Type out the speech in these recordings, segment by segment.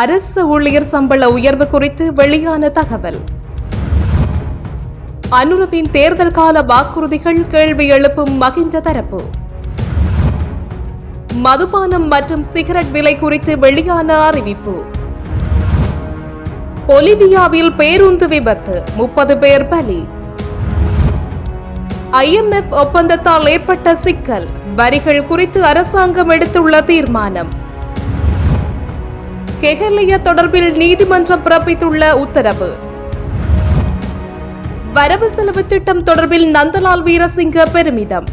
அரசு ஊழியர் சம்பள உயர்வு குறித்து வெளியான தகவல். அனுரவின் தேர்தல் கால வாக்குறுதிகள் கேள்வி எழுப்பும் மகிந்த தரப்பு. மதுபானம் மற்றும் சிகரெட் விலை குறித்து வெளியான அறிவிப்பு. பொலிவியாவில் பேருந்து விபத்து முப்பது பேர் பலி. ஐஎம்எஃப் ஒப்பந்தத்தால் ஏற்பட்ட சிக்கல் வரிகள் குறித்து அரசாங்கம் எடுத்துள்ள தீர்மானம். கெஹர்லியா தொடர்பில் நீதிமன்றம் பிறப்பித்துள்ள உத்தரவு. வரவு செலவு திட்டம் தொடர்பில் நந்தலால் வீரசிங்க பெருமிதம்.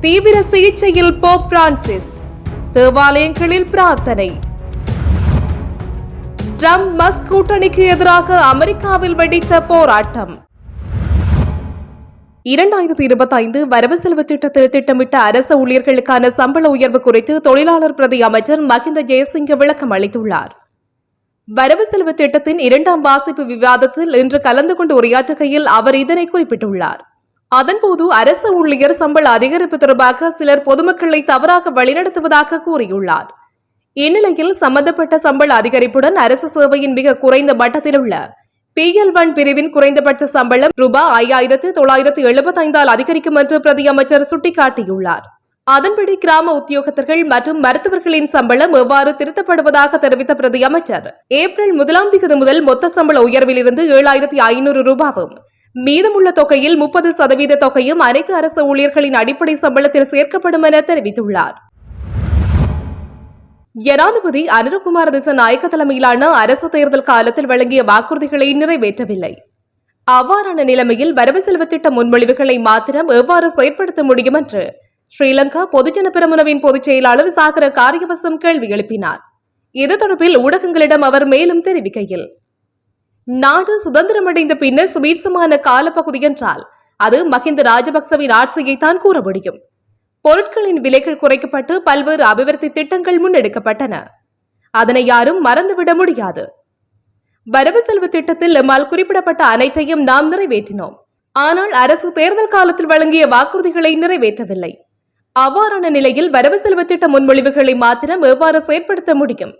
தீவிர சிகிச்சையில் போப் பிரான்சிஸ் தேவாலயங்களில் பிரார்த்தனை. ட்ரம்ப் மஸ்க் கூட்டணிக்கு எதிராக அமெரிக்காவில் வெடித்த போராட்டம். இரண்டாயிரத்தி இருபத்தி ஐந்து வரவு செலவு திட்டத்தில் திட்டமிட்ட அரசு ஊழியர்களுக்கான சம்பள உயர்வு குறித்து தொழிலாளர் பிரதி அமைச்சர் மகிந்த ஜெயசிங்க விளக்கம் அளித்துள்ளார். வரவு செலவு திட்டத்தின் இரண்டாம் வாசிப்பு விவாதத்தில் இன்று கலந்து கொண்டு உரையாற்றுகையில் அவர் இதனை குறிப்பிட்டுள்ளார். அதன்போது அரசு ஊழியர் சம்பள அதிகரிப்பு தொடர்பாக சிலர் பொதுமக்களை தவறாக வழிநடத்துவதாக கூறியுள்ளார். இந்நிலையில் சம்பந்தப்பட்ட சம்பள அதிகரிப்புடன் அரசு சேவையின் மிக குறைந்த மட்டத்தில் உள்ள பிஎல் ஒன் பிரிவின் குறைந்தபட்ச சம்பளம் ரூபாய் ஐயாயிரத்து தொள்ளாயிரத்து எழுபத்தைந்தால் அதிகரிக்கும் என்று பிரதி அமைச்சர் சுட்டிக்காட்டியுள்ளார். அதன்படி கிராம உத்தியோகத்தர்கள் மற்றும் மருத்துவர்களின் சம்பளம் எவ்வாறு திருத்தப்படுவதாக தெரிவித்த பிரதி அமைச்சர் ஏப்ரல் முதலாம் தேதி முதல் மொத்த சம்பள உயர்விலிருந்து ஏழாயிரத்தி ஐநூறு ரூபாவும் மீதமுள்ள தொகையில் முப்பது சதவீத தொகையும் அனைத்து அரசு ஊழியர்களின் அடிப்படை சம்பளத்தில் சேர்க்கப்படும் என தெரிவித்துள்ளார். ஜனாதிபதி அனுரகுமார் திசநாயக்க தலைமையிலான அரசு தேர்தல் காலத்தில் வழங்கிய வாக்குறுதிகளை நிறைவேற்றவில்லை. அவ்வாறான நிலைமையில் வரவு செலவு திட்ட முன்மொழிவுகளை மாத்திரம் எவ்வாறு செயற்படுத்த முடியும் என்று ஸ்ரீலங்கா பொதுஜன பெரமுனவின் பொதுச் செயலாளர் சாகர காரியவசம் கேள்வி எழுப்பினார். இது தொடர்பில் ஊடகங்களிடம் அவர் மேலும் தெரிவிக்கையில் நாடு சுதந்திரமடைந்த பின்னர் சுபீட்சமான காலப்பகுதி என்றால் அது மஹிந்த ராஜபக்சவின் ஆட்சியைத்தான் கூற முடியும். பொருட்களின் விலைகள் குறைக்கப்பட்டு பல்வேறு அபிவிருத்தி திட்டங்கள் முன்னெடுக்கப்பட்டன. அதனை யாரும் மறந்துவிட முடியாது. வரவு செலவு திட்டத்தில் எம்மால் குறிப்பிடப்பட்ட அனைத்தையும் நாம் நிறைவேற்றினோம். ஆனால் அரசு தேர்தல் காலத்தில் வழங்கிய வாக்குறுதிகளை நிறைவேற்றவில்லை. அவ்வாறான நிலையில் வரவு செலவு திட்ட முன்மொழிவுகளை மாத்திரம் எவ்வாறு செயற்படுத்த முடியும்?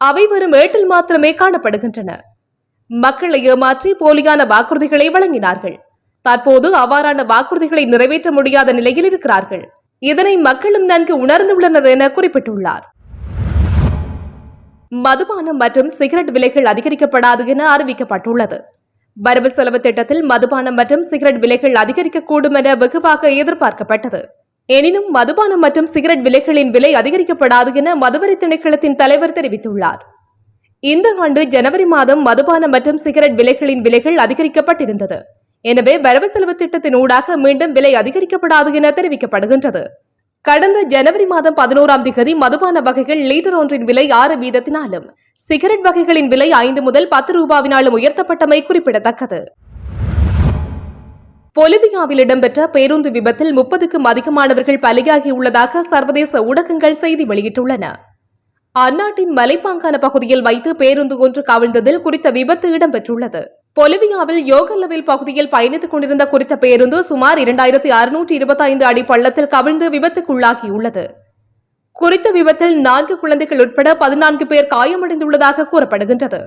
அவை வெறும் ஏட்டில் மாத்திரமே காணப்படுகின்றன. மக்களை ஏமாற்றி போலியான வாக்குறுதிகளை வழங்கினார்கள். தற்போது அவ்வாறான வாக்குறுதிகளை நிறைவேற்ற முடியாத நிலையில் இருக்கிறார்கள். இதனை மக்களும் நன்கு உணர்ந்துள்ளனர் என குறிப்பிட்டுள்ளார். மதுபானம் மற்றும் சிகரெட் விலைகள் அதிகரிக்கப்படாது என அறிவிக்கப்பட்டுள்ளது. வரவு செலவு திட்டத்தில் மதுபானம் மற்றும் சிகரெட் விலைகள் அதிகரிக்கக்கூடும் என வெகுவாக எதிர்பார்க்கப்பட்டது. எனினும் மதுபானம் மற்றும் சிகரெட் விலைகளின் விலை அதிகரிக்கப்படாது என மதுவரி திணைக்களத்தின் தலைவர் தெரிவித்துள்ளார். இந்த ஆண்டு ஜனவரி மாதம் மதுபானம் மற்றும் சிகரெட் விலைகளின் விலைகள் அதிகரிக்கப்பட்டிருந்தது. எனவே வரவு செலவு திட்டத்தின் ஊடாக மீண்டும் விலை அதிகரிக்கப்படாது என தெரிவிக்கப்படுகின்றது. கடந்த ஜனவரி மாதம் பதினோராம் திகதி மதுபான வகைகள் லீட்டர் ஒன்றின் விலை ஆறு வீதத்தினாலும் சிகரெட் வகைகளின் விலை ஐந்து முதல் பத்து ரூபாவினாலும் உயர்த்தப்பட்டமை குறிப்பிடத்தக்கது. பொலிவியாவில் இடம்பெற்ற பேருந்து விபத்தில் முப்பதுக்கும் அதிகமானவர்கள் பலியாகியுள்ளதாக சர்வதேச ஊடகங்கள் செய்தி வெளியிட்டுள்ளன. அந்நாட்டின் மலைப்பாங்கான பகுதியில் வைத்து பேருந்து ஒன்று கவிழ்ந்ததில் குறித்த விபத்து இடம்பெற்றுள்ளது. பொலிவியாவில் யோகல்லவில் பகுதியில் பயணித்துக் கொண்டிருந்த குறித்த பேருந்து சுமார் இரண்டாயிரத்தி அறுநூற்றி இருபத்தி ஐந்து அடி பள்ளத்தில் கவிழ்ந்து விபத்துக்குள்ளாகியுள்ளது. குறித்த விபத்தில் நான்கு குழந்தைகள் உட்பட பதினான்கு பேர் காயமடைந்துள்ளதாக கூறப்படுகின்றது.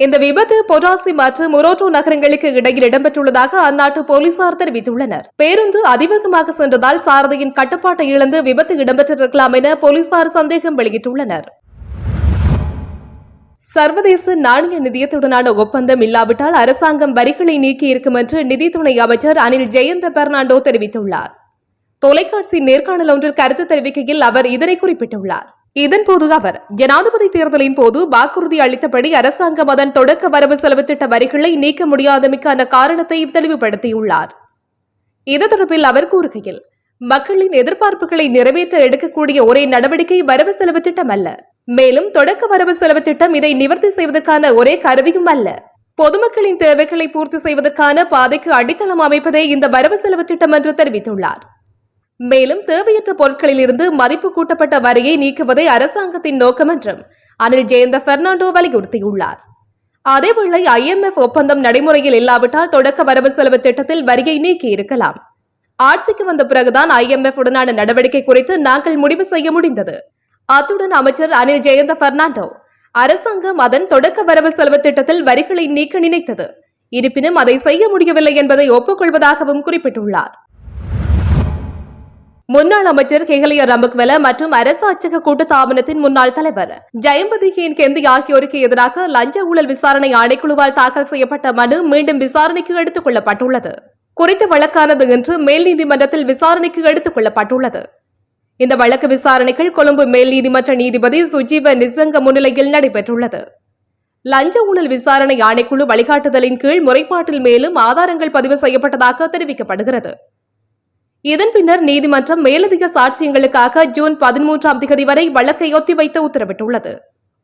இந்த விபத்து பொராசி மற்றும் மொரோட்டோ நகரங்களுக்கு இடையில் இடம்பெற்றுள்ளதாக அந்நாட்டு போலீசார் தெரிவித்துள்ளனர். பேருந்து அதிவேகமாக சென்றதால் சாரதியின் கட்டுப்பாட்டை இழந்து விபத்து இடம்பெற்றிருக்கலாம் என போலீசார் சந்தேகம் வெளியிட்டுள்ளனர். சர்வதேச நாணய நிதியத்துடனான ஒப்பந்தம் இல்லாவிட்டால் அரசாங்கம் வரிகளை நீக்கி இருக்கும் என்று நிதித்துறை அமைச்சர் அனில் ஜெயந்த பெர்னாண்டோ தெரிவித்துள்ளார். தொலைக்காட்சி நேர்காணல் ஒன்றில் கருத்து தெரிவிக்கையில் அவர் இதனை குறிப்பிட்டுள்ளார். இதன்போது அவர் ஜனாதிபதி தேர்தலின் போது வாக்குறுதி அளித்தபடி அரசாங்கம் அதன் தொடக்க வரவு செலவு திட்ட வரிகளை நீக்க முடியாதமைக்கான காரணத்தை தெளிவுபடுத்தியுள்ளார். இது தொடர்பில் அவர் கூறுகையில் மக்களின் எதிர்பார்ப்புகளை நிறைவேற்ற எடுக்கக்கூடிய ஒரே நடவடிக்கை வரவு செலவு திட்டம் அல்ல மேலும் தொடக்க வரவு செலவு திட்டம் இதை நிவர்த்தி செய்வதற்கான ஒரே கருவியும் அல்ல. பொதுமக்களின் தேவைகளை பூர்த்தி செய்வதற்கான பாதைக்கு அடித்தளம் அமைப்பதே இந்த வரவு செலவு திட்டம் என்று தெரிவித்துள்ளார். மேலும் தேவையற்ற பொருட்களில் இருந்து மதிப்பு கூட்டப்பட்ட வரியை நீக்குவதே அரசாங்கத்தின் நோக்கம் என்றும் அனில் ஜெயந்த பெர்னாண்டோ வலியுறுத்தியுள்ளார். அதேவேளை ஐஎம்எஃப் ஒப்பந்தம் நடைமுறையில் இல்லாவிட்டால் தொடக்க வரவு செலவு திட்டத்தில் வரியை நீக்கி இருக்கலாம். ஆட்சிக்கு வந்த பிறகுதான் ஐஎம்எஃப் உடனான நடவடிக்கை குறித்து நாங்கள் முடிவு செய்ய முடிந்தது. அத்துடன் அமைச்சர் அனில் ஜெயந்த பெர்னாண்டோ அரசாங்கம் அதன் தொடக்க வரவு செலவு திட்டத்தில் வரிகளை நீக்க நினைத்தது. இருப்பினும் அதை செய்ய முடியவில்லை என்பதை ஒப்புக்கொள்வதாகவும் குறிப்பிட்டுள்ளார். முன்னாள் அமைச்சர் கெஹலிய ரம்புக்வெல மற்றும் அரசு அச்சக கூட்டுத்தாபனத்தின் முன்னாள் தலைவர் ஜெயம்பதியின் கெந்தி ஆகியோருக்கு எதிராக லஞ்ச ஊழல் விசாரணை ஆணைக்குழுவால் தாக்கல் செய்யப்பட்ட மனு மீண்டும் விசாரணைக்கு எடுத்துக் கொள்ளப்பட்டுள்ளது. குறித்த வழக்கானது இன்று மேல் நீதிமன்றத்தில் விசாரணைக்கு எடுத்துக் கொள்ளப்பட்டுள்ளது. இந்த வழக்கு விசாரணைகள் கொழும்பு மேல் நீதிமன்ற நீதிபதி சுஜீவ நிசங்க முன்னிலையில் நடைபெற்றுள்ளது. லஞ்ச ஊழல் விசாரணை ஆணைக்குழு வழிகாட்டுதலின் கீழ் முறைப்பாட்டில் மேலும் ஆதாரங்கள் பதிவு செய்யப்பட்டதாக தெரிவிக்கப்படுகிறது. இதன் பின்னர் நீதிமன்றம் மேலதிக சாட்சியங்களுக்காக ஜூன் பதிமூன்றாம் தேதி வரை வழக்கை ஒத்திவைத்து உத்தரவிட்டுள்ளது.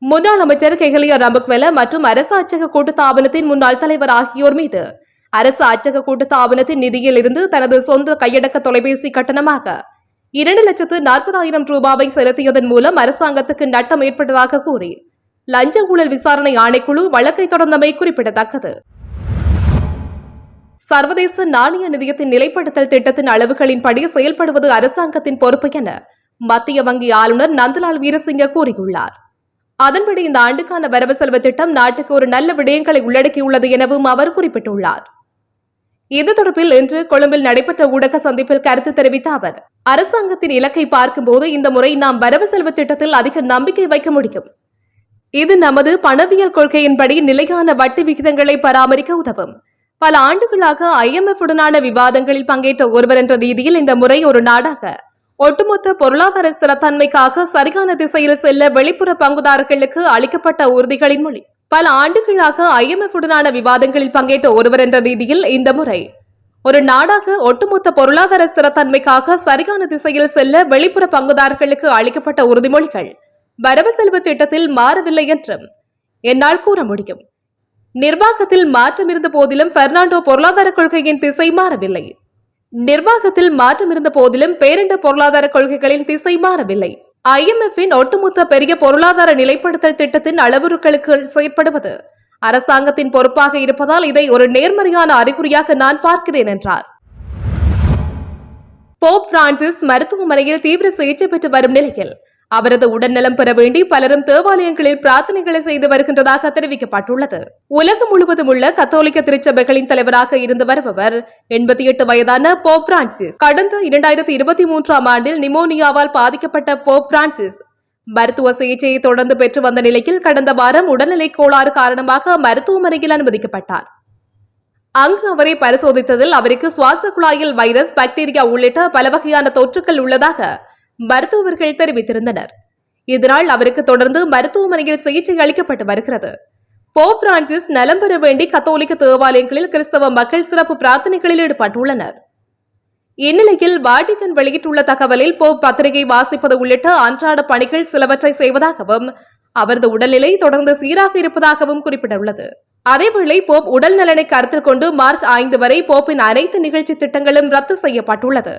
முன்னாள் அமைச்சர் கெஹலியா ரம்பக்வெல மற்றும் அரசு அச்சக கூட்டுத்தாபனத்தின் முன்னாள் தலைவர் ஆகியோர் மீது அரசு அச்சக கூட்டுத்தாபனத்தின் நிதியில் இருந்து தனது சொந்த கையடக்க தொலைபேசி கட்டணமாக இரண்டு லட்சத்து நாற்பதாயிரம் ரூபாவை செலுத்தியதன் மூலம் அரசாங்கத்துக்கு நட்டம் ஏற்பட்டதாக கூறி லஞ்ச ஊழல் விசாரணை ஆணைக்குழு வழக்கை தொடர்ந்தமை குறிப்பிடத்தக்கது. சர்வதேச நாணய நிதியத்தின் நிலைப்படுத்தல் திட்டத்தின் அளவுகளின்படி செயல்படுவது அரசாங்கத்தின் பொறுப்பு என மத்திய வங்கி ஆளுநர் நந்தலால் வீரசிங்க கூறியுள்ளார். அதன்படி இந்த ஆண்டுக்கான வரவு செலவு திட்டம் நாட்டுக்கு ஒரு நல்ல விடயங்களை உள்ளடக்கியுள்ளது எனவும் அவர் குறிப்பிட்டுள்ளார். இது தொடர்பில் இன்று கொழும்பில் நடைபெற்ற ஊடக சந்திப்பில் கருத்து தெரிவித்த அவர் அரசாங்கத்தின் இலக்கை பார்க்கும்போது இந்த முறை நாம் வரவு செலவு திட்டத்தில் அதிக நம்பிக்கை வைக்க முடியும். இது நமது பணவியல் கொள்கையின்படி நிலையான வட்டி விகிதங்களை பராமரிக்க உதவும். பல ஆண்டுகளாக ஐஎம்எஃப் உடனான விவாதங்களில் பங்கேற்ற ஒருவர் என்ற ரீதியில் இந்த முறை ஒரு நாடாக ஒட்டுமொத்த பொருளாதார ஸ்திரத்தன்மைக்காக சரியான திசையில் செல்ல வெளிப்புற பங்குதாரர்களுக்கு அளிக்கப்பட்ட உறுதிகளின் மொழி. பல ஆண்டுகளாக ஐஎம்எஃப் உடனான விவாதங்களில் பங்கேற்ற ஒருவர் என்ற ரீதியில் இந்த முறை ஒரு நாடாக ஒட்டுமொத்த பொருளாதார ஸ்திரத்தன்மைக்காக சரியான திசையில் செல்ல வெளிப்புற பங்குதாரர்களுக்கு அளிக்கப்பட்ட உறுதிமொழிகள். வரவு செலவு திட்டத்தில் மாறவில்லை என்றும் என்னால் கூற முடியும். நிர்வாகத்தில் மாற்றம் இருந்த போதிலும் பெர்னாண்டோ பொருளாதார கொள்கையின் திசை மாறவில்லை. நிர்வாகத்தில் மாற்றம் இருந்த போதிலும் பேரண்ட பொருளாதார கொள்கைகளின் திசை மாறவில்லை. ஐஎம்எஃப்பின் ஒட்டுமொத்த பெரிய பொருளாதார நிலைப்படுத்தல் திட்டத்தின் அளவுருக்களுக்கு செயற்படுவது அரசாங்கத்தின் பொறுப்பாக இருப்பதால் இதை ஒரு நேர்மறையான அறிகுறியாக நான் பார்க்கிறேன் என்றார். போப் பிரான்சிஸ் மருத்துவமனையில் தீவிர சிகிச்சை பெற்று வரும் நிலையில் அவரது உடல்நலம் பெற வேண்டி பலரும் தேவாலயங்களில் பிரார்த்தனைகளை செய்து வருகின்றதாக தெரிவிக்கப்பட்டுள்ளது. உலகம் முழுவதும் உள்ள கத்தோலிக்க திருச்சபைகளின் தலைவராக இருந்து வருபவர் எண்பத்தி எட்டு வயதான போப் பிரான்சிஸ் கடந்த இரண்டாயிரத்தி இருபத்தி மூன்றாம் ஆண்டில் நிமோனியாவால் பாதிக்கப்பட்ட போப் பிரான்சிஸ் மருத்துவ சிகிச்சையை தொடர்ந்து பெற்று வந்த நிலையில் கடந்த வாரம் உடல்நிலை கோளாறு காரணமாக மருத்துவமனையில் அனுமதிக்கப்பட்டார். அங்கு அவரை பரிசோதித்ததில் அவருக்கு சுவாச குழாயில் வைரஸ் பாக்டீரியா உள்ளிட்ட பல வகையான தொற்றுக்கள் உள்ளதாக மருத்துவர்கள் தெரிவித்திருந்தனர். இதனால் அவருக்கு தொடர்ந்து மருத்துவமனையில் சிகிச்சை அளிக்கப்பட்டு வருகிறது. போப் பிரான்சிஸ் நலம் பெற வேண்டி கத்தோலிக்க தேவாலயங்களில் கிறிஸ்தவ மக்கள் சிறப்பு பிரார்த்தனைகளில் ஈடுபட்டுள்ளனர். இந்நிலையில் வாட்டிகன் வெளியிட்டுள்ள தகவலில் போப் பத்திரிகை வாசிப்பது உள்ளிட்ட அன்றாட பணிகள் சிலவற்றை செய்வதாகவும் அவரது உடல்நிலை தொடர்ந்து சீராக இருப்பதாகவும் குறிப்பிட்டுள்ளது அதேவேளை போப் உடல் நலனை கருத்தில் கொண்டு மார்ச் ஐந்து வரை போப்பின் அனைத்து நிகழ்ச்சி திட்டங்களும் ரத்து செய்யப்பட்டுள்ளது.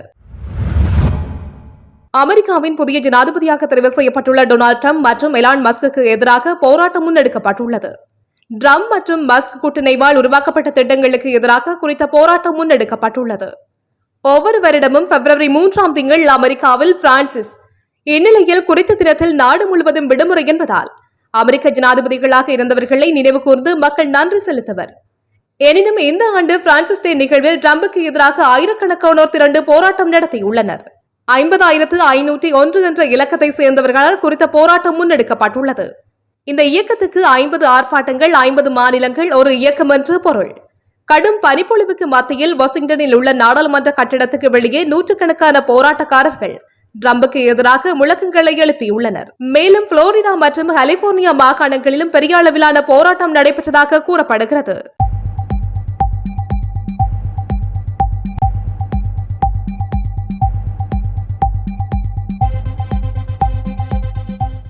அமெரிக்காவின் புதிய ஜனாதிபதியாக தெரிவு செய்யப்பட்டுள்ள டொனால்டு ட்ரம்ப் மற்றும் எலான் மஸ்குக்கு எதிராக போராட்டம் முன்னெடுக்கப்பட்டுள்ளது. ட்ரம்ப் மற்றும் மஸ்க் கூட்டணிவால் உருவாக்கப்பட்ட திட்டங்களுக்கு எதிராக குறித்த போராட்டம் முன்னெடுக்கப்பட்டுள்ளது. ஒவ்வொரு வருடமும் பிப்ரவரி மூன்றாம் திங்கள் அமெரிக்காவில் பிரான்சிஸ். இந்நிலையில் குறித்த தினத்தில் நாடு முழுவதும் விடுமுறை என்பதால் அமெரிக்க ஜனாதிபதிகளாக இருந்தவர்களை நினைவு கூர்ந்து மக்கள் நன்றி செலுத்துவர். எனினும் இந்த ஆண்டு பிரான்சிஸ் டே நிகழ்வில் ட்ரம்புக்கு எதிராக ஆயிரக்கணக்கானோர் திரண்டு போராட்டம் நடத்தியுள்ளனர். ஐம்பதாயிரத்து ஐநூற்றி ஒன்று என்ற இலக்கத்தை சேர்ந்தவர்களால் குறித்த போராட்டம் முன்னெடுக்கப்பட்டுள்ளது. இந்த இயக்கத்துக்கு ஐம்பது ஆர்ப்பாட்டங்கள் ஐம்பது மாநிலங்கள் ஒரு இயக்கம் என்று பொருள். கடும் பனிப்பொழிவுக்கு மத்தியில் வாஷிங்டனில் உள்ள நாடாளுமன்ற கட்டிடத்துக்கு வெளியே நூற்றுக்கணக்கான போராட்டக்காரர்கள் ட்ரம்புக்கு எதிராக முழக்கங்களை எழுப்பியுள்ளனர். மேலும் புளோரிடா மற்றும் கலிபோர்னியா மாகாணங்களிலும் பெரிய அளவிலான போராட்டம் நடைபெற்றதாக கூறப்படுகிறது.